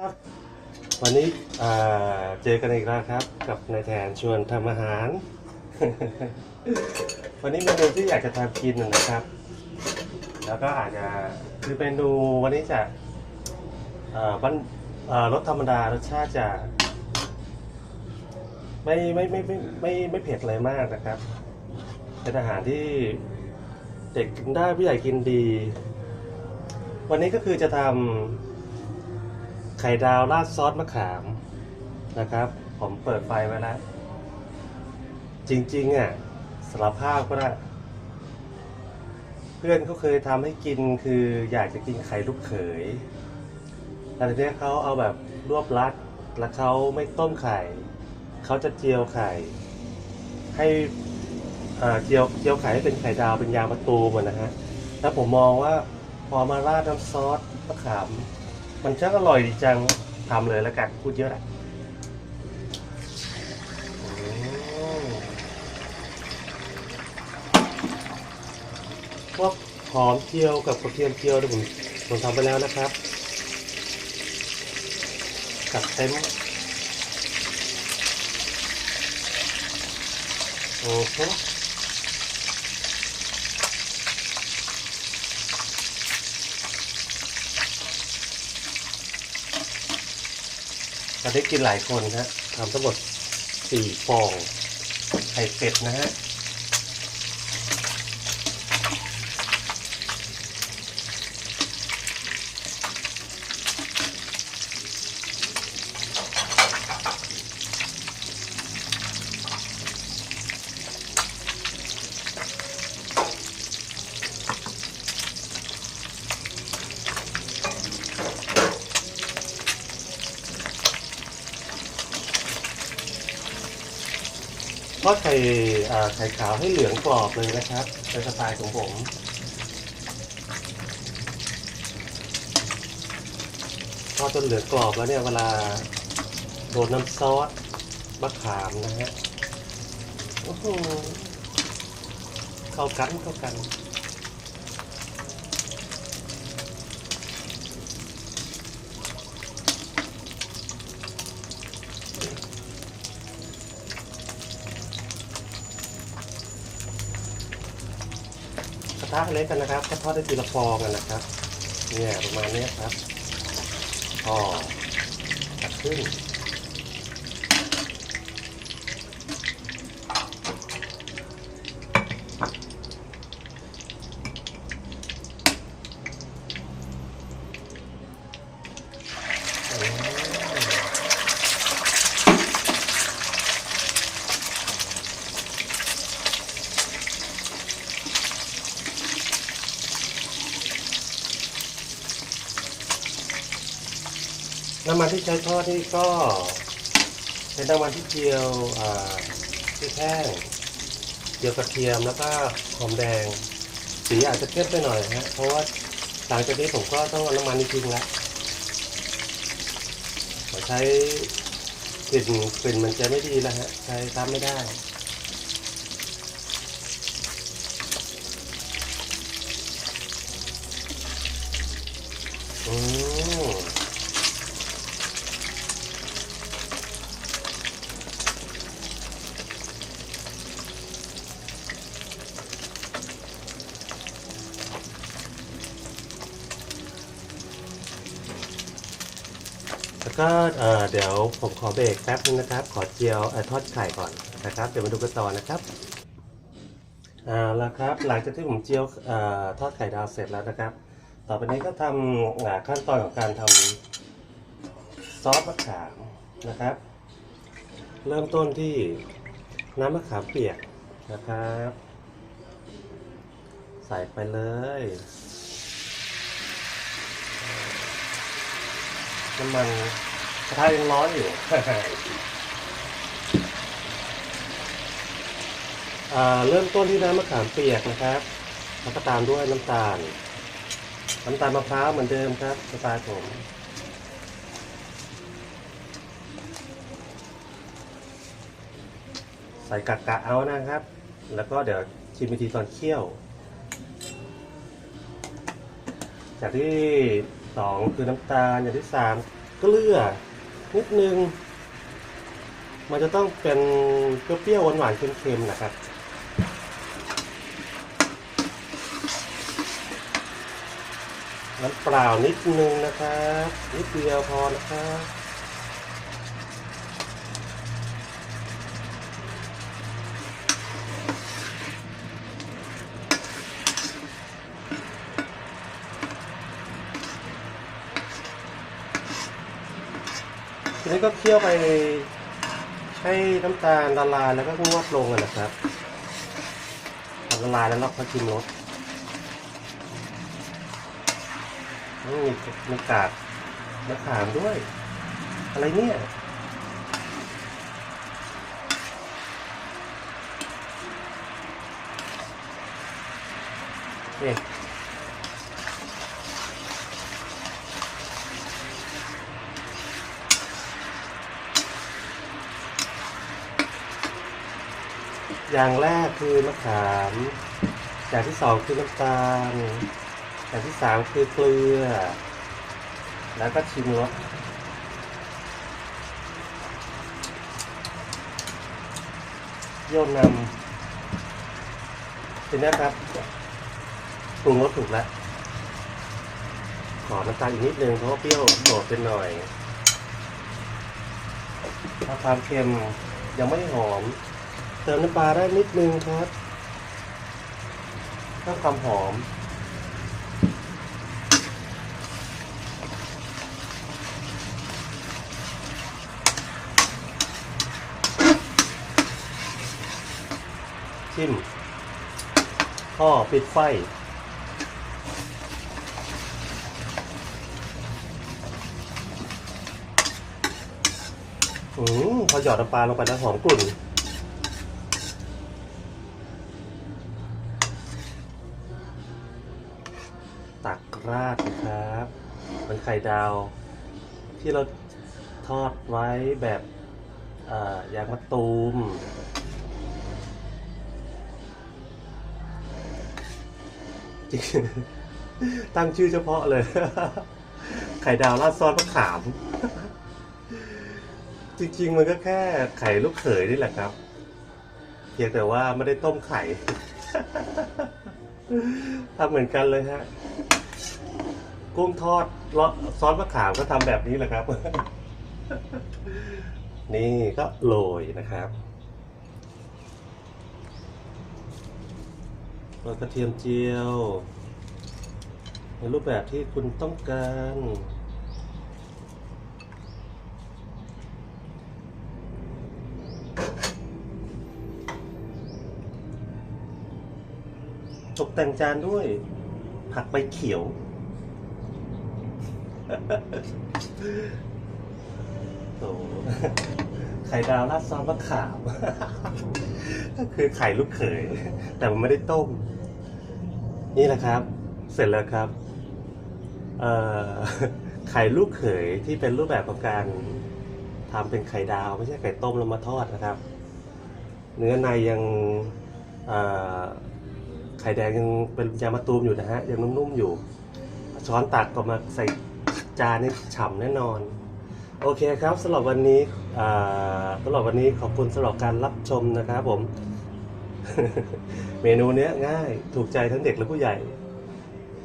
ครับวันนี้เจอกันอีกแล้วครับ กับนายแทนชวนทำอาหาร วันนี้เมนูที่อยากจะทำกินนะครับ แล้วก็อาจจะคือเมนูวันนี้จะบ้านรสธรรมดารสชาติจะไม่ไม่ไม่ไม่ไม่ไม่เผ็ดอะไรมากนะครับ เป็นอาหารที่เด็กกินได้ผู้ใหญ่กินดี วันนี้ก็คือจะทำ ไข่ดาวราดซอสมะขามนะครับ ผมเปิดไฟไว้แล้วจริงๆอะสารภาพก็ได้เพื่อนเขาเคยทำให้กินคืออยากจะกินไข่ลูกเขยแต่ทีนี้เขาเอาแบบรวบลัดแล้วเขาไม่ต้มไข่ เขาจะเจียวไข่ ให้เอ่อเจียวเจียวไข่ให้เป็นไข่ดาวเป็นยางมะตูมอะนะฮะแล้วผมมองว่าพอมาราดน้ำซอสมะขาม มันช่างอร่อยดีจังทำเลยแล้วกันพูดเยอะละพวกหอมเจียวกับกระเทียมเจียวเนี่ยผมผมทำไปแล้วนะครับจัดเต็มโอ้โห ได้กินหลายคนฮะทำทั้งหมดสี่ฟองไข่เป็ดนะฮะ ทอดไข่อ่าไข่ขาวให้เหลืองกรอบเลยนะครับเป็นสไตล์ของผมทอดจนเหลืองกรอบแล้วเนี่ยเวลาโดนน้ำซอสมะขามนะฮะโอ้โหเข้ากันเข้ากัน ระทะเล็กกันนะครับก็ทอดได้ทีละฟองกันนะครับ เนี่ยประมาณนี้ครับพอตักขึ้น น้ำมันที่ใช้ทอดนี่ก็เป็นน้ำมันที่เจียวที่แห้งเจียวกระเทียมแล้วก็หอมแดง สีอาจจะเข้มไปหน่อยฮะเพราะว่าหลังจากนี้ผมก็ต้องเอาน้ำมันนี้ทิ้งแล้วขอใช้กลิ่นกลิ่นมันจะไม่ดีแล้วฮะใช้ซ้ำไม่ได้อืม แล้วก็เอ่อเดี๋ยวผมขอเบรกแป๊บนึงนะครับ ขอเจียวเออทอดไข่ก่อนนะครับ เดี๋ยวมาดูกันต่อนะครับเอาละครับ หลังจากที่ผมเจียวเอ่อทอดไข่ดาวเสร็จแล้วนะครับ ต่อไปนี้ก็ทำอ่าขั้นตอนของการทำซอสมะขามนะครับ เริ่มต้นที่น้ำมะขามเปียกนะครับ ใส่ไปเลย น้ำมันกระทะยังร้อนอยู่เริ่มต้นที่น้ำมะขามเปียกนะครับ แล้วก็ตามด้วยน้ำตาล น้ำตาลมะพร้าวเหมือนเดิมครับสไตล์ผมใส่กะกะเอานะครับ แล้วก็เดี๋ยวชิมวิธีตอนเคี่ยว จากที่ สองคือน้ำตาลอย่างที่สามเกลือนิดนึง มันจะต้องเป็นเปรี้ยวๆหวานๆเค็มๆนะครับน้ำเปล่านิดนึงนะครับนิดเดียวพอนะครับ ทีนี้ก็เคี่ยวไปให้น้ำตาลละลายแล้วก็งวดลงนะครับละลายแล้วเราก็ชิมรสอืมมีมีกากมะขามด้วย อะไรเนี่ยเอ๊ะ อย่างแรกคือมะขาม อย่างที่สองคือน้ำตาล อย่างที่สามคือเกลือ แล้วก็ชิมรสโยนนำทีนี้ครับปรุงรสถูกแล้วขอน้ำตาลอีกนิดนึงเพราะเปรี้ยวโดดไปหน่อยถ้าความเค็มยังไม่หอม เติมน้ำปลาได้นิดนึงครับเพิ่มความหอม ชิมพ่อปิดไฟอืมพอหยอดน้ำปลาลงไปแล้วหอมกลุ่น ตัก ราดนะครับเป็นไข่ดาว ที่เราทอดไว้แบบยางมะตูมจริงตั้งชื่อเฉพาะเลย ไข่ดาวราดซอสมะขาม จริงๆ มันก็แค่ไข่ลูกเขยนี่แหละครับ เพียงแต่ว่าไม่ได้ต้มไข่ทำเหมือนกันเลยฮะ กุ้งทอดรสซอสมะขามก็ทำแบบนี้แหละครับ นี่ก็โรยนะครับโรยกระเทียมเจียว ในรูปแบบที่คุณต้องการ ตกแต่งจานด้วยผักใบเขียว โไข่ดาวราดซอสมะขามก็คือไข่ลูกเขย แต่มันไม่ได้ต้ม นี่แหละครับ เสร็จแล้วครับไข่ลูกเขยที่เป็นรูปแบบของการทำเป็นไข่ดาว ไม่ใช่ไข่ต้มแล้วมาทอดนะครับ เนื้อในยังไข่แดงยังเป็นยามะตูมอยู่นะฮะยังนุ่มๆอยู่ ช้อนตักก็มาใส่ จานนี่ฉ่ำแน่นอน โอเคครับสำหรับวันนี้สำหรับวันนี้ขอบคุณสำหรับการรับชมนะครับผม เมนูเนี้ยง่ายถูกใจทั้งเด็กและผู้ใหญ่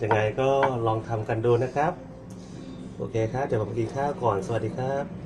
ยังไงก็ลองทำกันดูนะครับ โอเคครับเดี๋ยวผมกินข้าวก่อนสวัสดีครับ